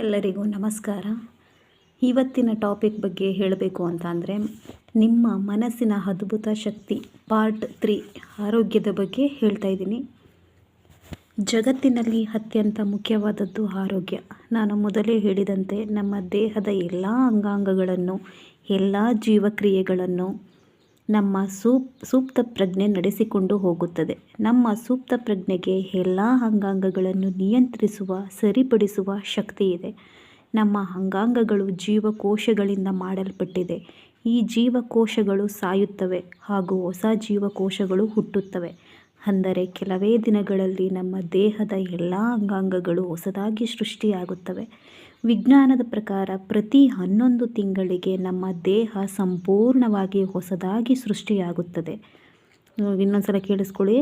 ಎಲ್ಲರಿಗೂ ನಮಸ್ಕಾರ. ಇವತ್ತಿನ ಟಾಪಿಕ್ ಬಗ್ಗೆ ಹೇಳಬೇಕು ಅಂತ ಅಂದರೆ, ನಿಮ್ಮ ಮನಸ್ಸಿನ ಅದ್ಭುತ ಶಕ್ತಿ ಪಾರ್ಟ್ ತ್ರೀ ಆರೋಗ್ಯದ ಬಗ್ಗೆ ಹೇಳ್ತಾ ಇದ್ದೀನಿ. ಜಗತ್ತಿನಲ್ಲಿ ಅತ್ಯಂತ ಮುಖ್ಯವಾದದ್ದು ಆರೋಗ್ಯ. ನಾನು ಮೊದಲೇ ಹೇಳಿದಂತೆ, ನಮ್ಮ ದೇಹದ ಎಲ್ಲ ಅಂಗಾಂಗಗಳನ್ನು, ಎಲ್ಲ ಜೀವಕ್ರಿಯೆಗಳನ್ನು ನಮ್ಮ ಸೂಪ್ ಸೂಕ್ತ ಪ್ರಜ್ಞೆ ನಡೆಸಿಕೊಂಡು ಹೋಗುತ್ತದೆ. ನಮ್ಮ ಸೂಪ್ತ ಪ್ರಜ್ಞೆಗೆ ಎಲ್ಲ ಅಂಗಾಂಗಗಳನ್ನು ನಿಯಂತ್ರಿಸುವ, ಸರಿಪಡಿಸುವ ಶಕ್ತಿ ಇದೆ ನಮ್ಮ ಅಂಗಾಂಗಗಳು ಜೀವಕೋಶಗಳಿಂದ ಮಾಡಲ್ಪಟ್ಟಿದೆ. ಈ ಜೀವಕೋಶಗಳು ಸಾಯುತ್ತವೆ ಹಾಗೂ ಹೊಸ ಜೀವಕೋಶಗಳು ಹುಟ್ಟುತ್ತವೆ. ಅಂದರೆ ಕೆಲವೇ ದಿನಗಳಲ್ಲಿ ನಮ್ಮ ದೇಹದ ಎಲ್ಲ ಅಂಗಾಂಗಗಳು ಹೊಸದಾಗಿ ಸೃಷ್ಟಿಯಾಗುತ್ತವೆ. ವಿಜ್ಞಾನದ ಪ್ರಕಾರ ಪ್ರತಿ ಹನ್ನೊಂದು ತಿಂಗಳಿಗೆ ನಮ್ಮ ದೇಹ ಸಂಪೂರ್ಣವಾಗಿ ಹೊಸದಾಗಿ ಸೃಷ್ಟಿಯಾಗುತ್ತದೆ. ಇನ್ನೊಂದು ಸಲ ಕೇಳಿಸ್ಕೊಳ್ಳಿ.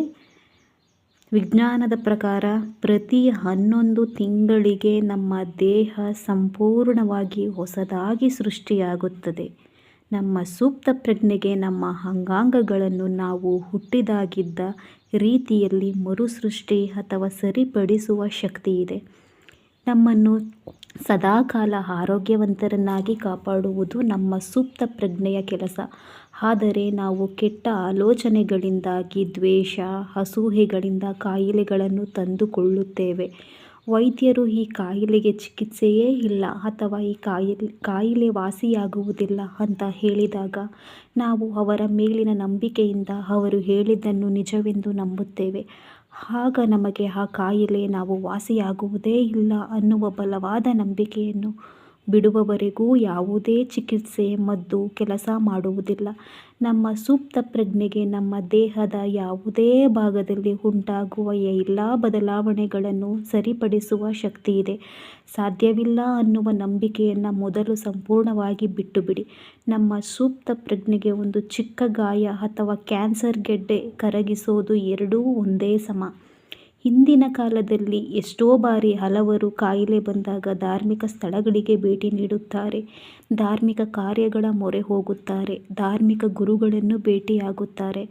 ವಿಜ್ಞಾನದ ಪ್ರಕಾರ ಪ್ರತಿ ಹನ್ನೊಂದು ತಿಂಗಳಿಗೆ ನಮ್ಮ ದೇಹ ಸಂಪೂರ್ಣವಾಗಿ ಹೊಸದಾಗಿ ಸೃಷ್ಟಿಯಾಗುತ್ತದೆ. ನಮ್ಮ ಸೂಕ್ತ ಪ್ರಜ್ಞೆಗೆ ನಮ್ಮ ಅಂಗಾಂಗಗಳನ್ನು ನಾವು ಹುಟ್ಟಿದಾಗಿದ್ದ ರೀತಿಯಲ್ಲಿ ಮರುಸೃಷ್ಟಿ ಅಥವಾ ಸರಿಪಡಿಸುವ ಶಕ್ತಿ ಇದೆ ನಮ್ಮನ್ನು ಸದಾಕಾಲ ಆರೋಗ್ಯವಂತರನ್ನಾಗಿ ಕಾಪಾಡುವುದು ನಮ್ಮ ಸೂಕ್ತ ಪ್ರಜ್ಞೆಯ ಕೆಲಸ. ಆದರೆ ನಾವು ಕೆಟ್ಟ ಆಲೋಚನೆಗಳಿಂದಾಗಿ, ದ್ವೇಷ ಅಸೂಹೆಗಳಿಂದ ಕಾಯಿಲೆಗಳನ್ನು ತಂದುಕೊಳ್ಳುತ್ತೇವೆ. ವೈದ್ಯರು ಈ ಕಾಯಿಲೆಗೆ ಚಿಕಿತ್ಸೆಯೇ ಇಲ್ಲ ಅಥವಾ ಈ ಕಾಯಿಲೆ ಕಾಯಿಲೆ ವಾಸಿಯಾಗುವುದಿಲ್ಲ ಅಂತ ಹೇಳಿದಾಗ ನಾವು ಅವರ ಮೇಲಿನ ನಂಬಿಕೆಯಿಂದ ಅವರು ಹೇಳಿದ್ದನ್ನು ನಿಜವೆಂದು ನಂಬುತ್ತೇವೆ. ಆಗ ನಮಗೆ ಆ ಕಾಯಿಲೆ ನಾವು ವಾಸಿಯಾಗುವುದೇ ಇಲ್ಲ ಅನ್ನುವ ಬಲವಾದ ನಂಬಿಕೆಯನ್ನು ಬಿಡುವವರೆಗೂ ಯಾವುದೇ ಚಿಕಿತ್ಸೆ, ಮದ್ದು, ಕೆಲಸ ಮಾಡುವುದಿಲ್ಲ. ನಮ್ಮ ಸೂಕ್ತ ಪ್ರಜ್ಞೆಗೆ ನಮ್ಮ ದೇಹದ ಯಾವುದೇ ಭಾಗದಲ್ಲಿ ಉಂಟಾಗುವ ಎಲ್ಲ ಬದಲಾವಣೆಗಳನ್ನು ಸರಿಪಡಿಸುವ ಶಕ್ತಿ ಇದೆ. ಸಾಧ್ಯವಿಲ್ಲ ಅನ್ನುವ ನಂಬಿಕೆಯನ್ನು ಮೊದಲು ಸಂಪೂರ್ಣವಾಗಿ ಬಿಟ್ಟುಬಿಡಿ. ನಮ್ಮ ಸೂಕ್ತ ಪ್ರಜ್ಞೆಗೆ ಒಂದು ಚಿಕ್ಕ ಗಾಯ ಅಥವಾ ಕ್ಯಾನ್ಸರ್ ಗೆಡ್ಡೆ ಕರಗಿಸೋದು ಎರಡೂ ಒಂದೇ ಸಮ. ಹಿಂದಿನ ಕಾಲದಲ್ಲಿ ಎಷ್ಟೋ ಬಾರಿ ಹಲವರು ಕಾಯಿಲೆ ಬಂದಾಗ ಧಾರ್ಮಿಕ ಸ್ಥಳಗಳಿಗೆ ಭೇಟಿ ನೀಡುತ್ತಾರೆ. ಧಾರ್ಮಿಕ ಕಾರ್ಯಗಳ ಮೊರೆ ಹೋಗುತ್ತಾರೆ. ಧಾರ್ಮಿಕ ಗುರುಗಳನ್ನು ಭೇಟಿಯಾಗುತ್ತಾರೆ.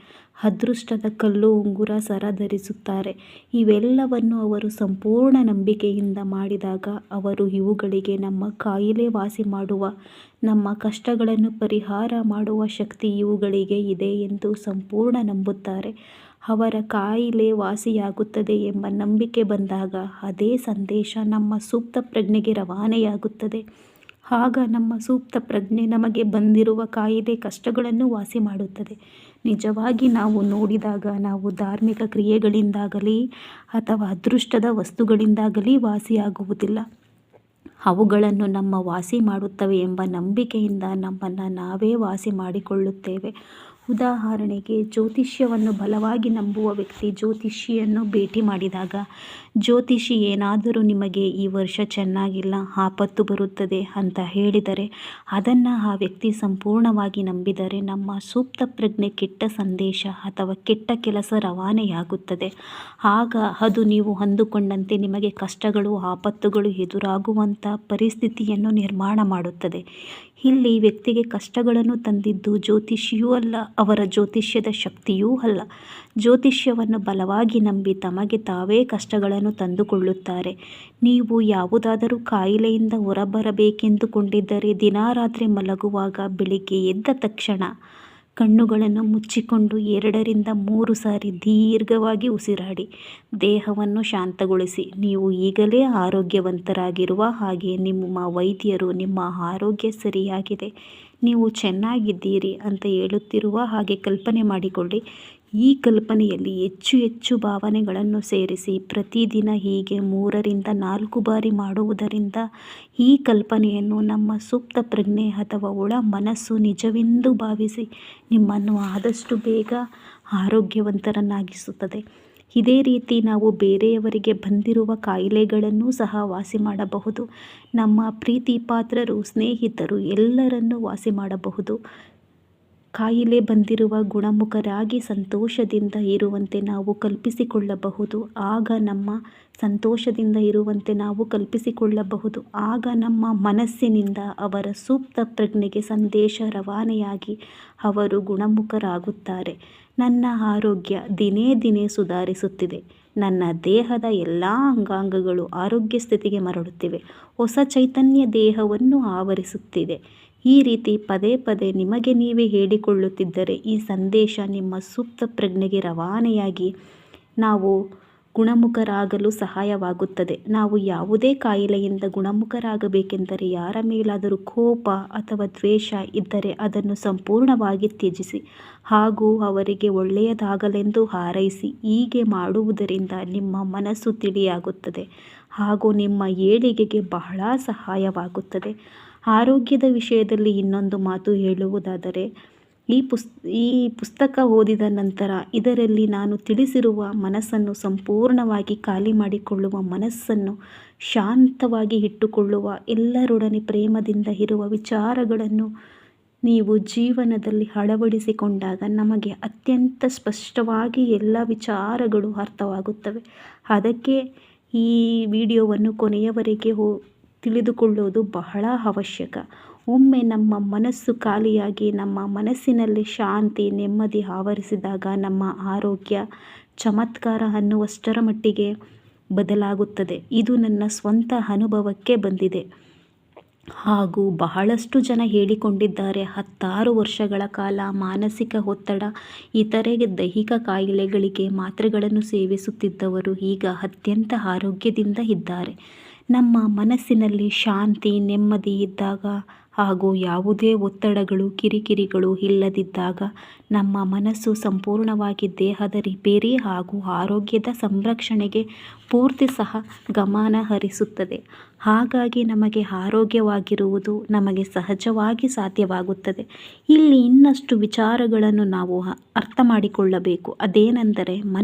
ಅದೃಷ್ಟದ ಕಲ್ಲು ಉಂಗುರ ಸರ ಧರಿಸುತ್ತಾರೆ. ಇವೆಲ್ಲವನ್ನು ಅವರು ಸಂಪೂರ್ಣ ನಂಬಿಕೆಯಿಂದ ಮಾಡಿದಾಗ ಅವರು ಇವುಗಳಿಗೆ ನಮ್ಮ ಕಾಯಿಲೆ ವಾಸಿ ಮಾಡುವ, ನಮ್ಮ ಕಷ್ಟಗಳನ್ನು ಪರಿಹಾರ ಮಾಡುವ ಶಕ್ತಿ ಇವುಗಳಿಗೆ ಇದೆ ಎಂದು ಸಂಪೂರ್ಣ ನಂಬುತ್ತಾರೆ. ಅವರ ಕಾಯಿಲೆ ವಾಸಿಯಾಗುತ್ತದೆ ಎಂಬ ನಂಬಿಕೆ ಬಂದಾಗ ಅದೇ ಸಂದೇಶ ನಮ್ಮ ಸೂಕ್ತ ಪ್ರಜ್ಞೆಗೆ ರವಾನೆಯಾಗುತ್ತದೆ. ಆಗ ನಮ್ಮ ಸೂಕ್ತ ಪ್ರಜ್ಞೆ ನಮಗೆ ಬಂದಿರುವ ಕಾಯಿಲೆ ಕಷ್ಟಗಳನ್ನು ವಾಸಿ ಮಾಡುತ್ತದೆ. ನಿಜವಾಗಿ ನಾವು ನೋಡಿದಾಗ, ನಾವು ಧಾರ್ಮಿಕ ಕ್ರಿಯೆಗಳಿಂದಾಗಲಿ ಅಥವಾ ಅದೃಷ್ಟದ ವಸ್ತುಗಳಿಂದಾಗಲಿ ವಾಸಿಯಾಗುವುದಿಲ್ಲ. ಅವುಗಳನ್ನು ನಮ್ಮ ವಾಸಿ ಮಾಡುತ್ತವೆ ಎಂಬ ನಂಬಿಕೆಯಿಂದ ನಮ್ಮನ್ನು ನಾವೇ ವಾಸಿ ಮಾಡಿಕೊಳ್ಳುತ್ತೇವೆ. ಉದಾಹರಣೆಗೆ ಜ್ಯೋತಿಷ್ಯವನ್ನು ಬಲವಾಗಿ ನಂಬುವ ವ್ಯಕ್ತಿ ಜ್ಯೋತಿಷಿಯನ್ನು ಭೇಟಿ ಮಾಡಿದಾಗ ಜ್ಯೋತಿಷಿ ಏನಾದರೂ ನಿಮಗೆ ಈ ವರ್ಷ ಚೆನ್ನಾಗಿಲ್ಲ, ಆಪತ್ತು ಬರುತ್ತದೆ ಅಂತ ಹೇಳಿದರೆ ಅದನ್ನು ಆ ವ್ಯಕ್ತಿ ಸಂಪೂರ್ಣವಾಗಿ ನಂಬಿದರೆ ನಮ್ಮ ಸೂಕ್ತ ಪ್ರಜ್ಞೆ ಕೆಟ್ಟ ಸಂದೇಶ ಅಥವಾ ಕೆಟ್ಟ ಕೆಲಸ ರವಾನೆಯಾಗುತ್ತದೆ. ಆಗ ಅದು ನೀವು ಅಂದುಕೊಂಡಂತೆ ನಿಮಗೆ ಕಷ್ಟಗಳು, ಆಪತ್ತುಗಳು ಎದುರಾಗುವಂಥ ಪರಿಸ್ಥಿತಿಯನ್ನು ನಿರ್ಮಾಣ ಮಾಡುತ್ತದೆ. ಇಲ್ಲಿ ವ್ಯಕ್ತಿಗೆ ಕಷ್ಟಗಳನ್ನು ತಂದಿದ್ದು ಜ್ಯೋತಿಷಿಯೂ ಅಲ್ಲ, ಅವರ ಜ್ಯೋತಿಷ್ಯದ ಶಕ್ತಿಯೂ ಅಲ್ಲ. ಜ್ಯೋತಿಷ್ಯವನ್ನು ಬಲವಾಗಿ ನಂಬಿ ತಮಗೆ ತಾವೇ ಕಷ್ಟಗಳನ್ನು ತಂದುಕೊಳ್ಳುತ್ತಾರೆ. ನೀವು ಯಾವುದಾದರೂ ಕಾಯಿಲೆಯಿಂದ ಹೊರಬರಬೇಕೆಂದುಕೊಂಡಿದ್ದರೆ ದಿನಾರಾತ್ರಿ ಮಲಗುವಾಗ ಬೆಳಿಗ್ಗೆ ಎದ್ದ ತಕ್ಷಣ ಕಣ್ಣುಗಳನ್ನು ಮುಚ್ಚಿಕೊಂಡು ಎರಡರಿಂದ ಮೂರು ಸಾರಿ ದೀರ್ಘವಾಗಿ ಉಸಿರಾಡಿ, ದೇಹವನ್ನು ಶಾಂತಗೊಳಿಸಿ. ನೀವು ಈಗಲೇ ಆರೋಗ್ಯವಂತರಾಗಿರುವ ಹಾಗೆ ನಿಮ್ಮ ವೈದ್ಯರು ನಿಮ್ಮ ಆರೋಗ್ಯ ಸರಿಯಾಗಿದೆ. ನೀವು ಚೆನ್ನಾಗಿದ್ದೀರಿ ಅಂತ ಹೇಳುತ್ತಿರುವ ಹಾಗೆ ಕಲ್ಪನೆ ಮಾಡಿಕೊಳ್ಳಿ. ಈ ಕಲ್ಪನೆಯಲ್ಲಿ ಹೆಚ್ಚು ಹೆಚ್ಚು ಭಾವನೆಗಳನ್ನು ಸೇರಿಸಿ ಪ್ರತಿದಿನ ಹೀಗೆ ಮೂರರಿಂದ ನಾಲ್ಕು ಬಾರಿ ಮಾಡುವುದರಿಂದ ಈ ಕಲ್ಪನೆಯನ್ನು ನಮ್ಮ ಸೂಕ್ತ ಪ್ರಜ್ಞೆ ಅಥವಾ ಒಳ ಮನಸ್ಸು ನಿಜವೆಂದು ಭಾವಿಸಿ ನಿಮ್ಮನ್ನು ಆದಷ್ಟು ಬೇಗ ಆರೋಗ್ಯವಂತರನ್ನಾಗಿಸುತ್ತದೆ. ಇದೇ ರೀತಿ ನಾವು ಬೇರೆಯವರಿಗೆ ಬಂದಿರುವ ಕಾಯಿಲೆಗಳನ್ನು ಸಹ ವಾಸಿ ಮಾಡಬಹುದು. ನಮ್ಮ ಪ್ರೀತಿ ಪಾತ್ರರು ಸ್ನೇಹಿತರು ಎಲ್ಲರನ್ನೂ ವಾಸಿ ಮಾಡಬಹುದು. ಕಾಯಿಲೆ ಬಂದಿರುವ ಗುಣಮುಖರಾಗಿ ಸಂತೋಷದಿಂದ ಇರುವಂತೆ ನಾವು ಕಲ್ಪಿಸಿಕೊಳ್ಳಬಹುದು. ಆಗ ನಮ್ಮ ಸಂತೋಷದಿಂದ ಇರುವಂತೆ ನಾವು ಕಲ್ಪಿಸಿಕೊಳ್ಳಬಹುದು. ಆಗ ನಮ್ಮ ಮನಸ್ಸಿನಿಂದ ಅವರ ಸೂಕ್ತ ಪ್ರಜ್ಞೆಗೆ ಸಂದೇಶ ರವಾನೆಯಾಗಿ ಅವರು ಗುಣಮುಖರಾಗುತ್ತಾರೆ. ನನ್ನ ಆರೋಗ್ಯ ದಿನೇ ದಿನೇ ಸುಧಾರಿಸುತ್ತಿದೆ. ನನ್ನ ದೇಹದ ಎಲ್ಲ ಅಂಗಾಂಗಗಳು ಆರೋಗ್ಯ ಸ್ಥಿತಿಗೆ ಮರಳುತ್ತಿವೆ. ಹೊಸ ಚೈತನ್ಯ ದೇಹವನ್ನು ಆವರಿಸುತ್ತಿದೆ. ಈ ರೀತಿ ಪದೇ ಪದೇ ನಿಮಗೆ ನೀವೇ ಹೇಳಿಕೊಳ್ಳುತ್ತಿದ್ದರೆ ಈ ಸಂದೇಶ ನಿಮ್ಮ ಸುಪ್ತ ಪ್ರಜ್ಞೆಗೆ ರವಾನೆಯಾಗಿ ನಾವು ಗುಣಮುಖರಾಗಲು ಸಹಾಯವಾಗುತ್ತದೆ. ನಾವು ಯಾವುದೇ ಕಾಯಿಲೆಯಿಂದ ಗುಣಮುಖರಾಗಬೇಕೆಂದರೆ ಯಾರ ಮೇಲಾದರೂ ಕೋಪ ಅಥವಾ ದ್ವೇಷ ಇದ್ದರೆ ಅದನ್ನು ಸಂಪೂರ್ಣವಾಗಿ ತ್ಯಜಿಸಿ ಹಾಗೂ ಅವರಿಗೆ ಒಳ್ಳೆಯದಾಗಲೆಂದು ಹಾರೈಸಿ ಹೀಗೆ ಮಾಡುವುದರಿಂದ ನಿಮ್ಮ ಮನಸ್ಸು ತಿಳಿಯಾಗುತ್ತದೆ ಹಾಗೂ ನಿಮ್ಮ ಏಳಿಗೆಗೆ ಬಹಳ ಸಹಾಯವಾಗುತ್ತದೆ. ಆರೋಗ್ಯದ ವಿಷಯದಲ್ಲಿ ಇನ್ನೊಂದು ಮಾತು ಹೇಳುವುದಾದರೆ, ಈ ಪುಸ್, ಈ ಪುಸ್ತಕ ಓದಿದ ನಂತರ ಇದರಲ್ಲಿ ನಾನು ತಿಳಿಸಿರುವ ಮನಸ್ಸನ್ನು ಸಂಪೂರ್ಣವಾಗಿ ಖಾಲಿ ಮಾಡಿಕೊಳ್ಳುವ ಮನಸ್ಸನ್ನು ಶಾಂತವಾಗಿ ಇಟ್ಟುಕೊಳ್ಳುವ ಎಲ್ಲರೊಡನೆ ಪ್ರೇಮದಿಂದ ಇರುವ ವಿಚಾರಗಳನ್ನು ನೀವು ಜೀವನದಲ್ಲಿ ಅಳವಡಿಸಿಕೊಂಡಾಗ ನಮಗೆ ಅತ್ಯಂತ ಸ್ಪಷ್ಟವಾಗಿ ಎಲ್ಲ ವಿಚಾರಗಳು ಅರ್ಥವಾಗುತ್ತವೆ. ಅದಕ್ಕೆ ಈ ವಿಡಿಯೋವನ್ನು ಕೊನೆಯವರೆಗೆ ಹೋ ತಿಳಿದುಕೊಳ್ಳುವುದು ಬಹಳ ಅವಶ್ಯಕ. ಒಮ್ಮೆ ನಮ್ಮ ಮನಸ್ಸು ಖಾಲಿಯಾಗಿ, ನಮ್ಮ ಮನಸ್ಸಿನಲ್ಲಿ ಶಾಂತಿ, ನೆಮ್ಮದಿ ಆವರಿಸಿದಾಗ ನಮ್ಮ ಆರೋಗ್ಯ ಚಮತ್ಕಾರ ಅನ್ನುವಷ್ಟರ ಮಟ್ಟಿಗೆ ಬದಲಾಗುತ್ತದೆ. ಇದು ನನ್ನ ಸ್ವಂತ ಅನುಭವಕ್ಕೆ ಬಂದಿದೆ. ಹಾಗೂ ಬಹಳಷ್ಟು ಜನ ಹೇಳಿಕೊಂಡಿದ್ದಾರೆ, ಹತ್ತಾರು ವರ್ಷಗಳ ಕಾಲ ಮಾನಸಿಕ ಒತ್ತಡ, ಇತರೆ ದೈಹಿಕ ಕಾಯಿಲೆಗಳಿಗೆ ಮಾತ್ರೆಗಳನ್ನು ಸೇವಿಸುತ್ತಿದ್ದವರು ಈಗ ಅತ್ಯಂತ ಆರೋಗ್ಯದಿಂದ ಇದ್ದಾರೆ. ನಮ್ಮ ಮನಸ್ಸಿನಲ್ಲಿ ಶಾಂತಿ, ನೆಮ್ಮದಿ ಇದ್ದಾಗ ಹಾಗೂ ಯಾವುದೇ ಒತ್ತಡಗಳು, ಕಿರಿಕಿರಿಗಳು ಇಲ್ಲದಿದ್ದಾಗ ನಮ್ಮ ಮನಸ್ಸು ಸಂಪೂರ್ಣವಾಗಿ ದೇಹದ ರಿಪೇರಿ ಹಾಗೂ ಆರೋಗ್ಯದ ಸಂರಕ್ಷಣೆಗೆ ಪೂರ್ತಿ ಸಹ ಗಮನ ಹರಿಸುತ್ತದೆ. ಹಾಗಾಗಿ ನಮಗೆ ಆರೋಗ್ಯವಾಗಿರುವುದು ನಮಗೆ ಸಹಜವಾಗಿ ಸಾಧ್ಯವಾಗುತ್ತದೆ. ಇಲ್ಲಿ ಇನ್ನಷ್ಟು ವಿಚಾರಗಳನ್ನು ನಾವು ಅರ್ಥ ಮಾಡಿಕೊಳ್ಳಬೇಕು. ಅದೇನೆಂದರೆ ಮನ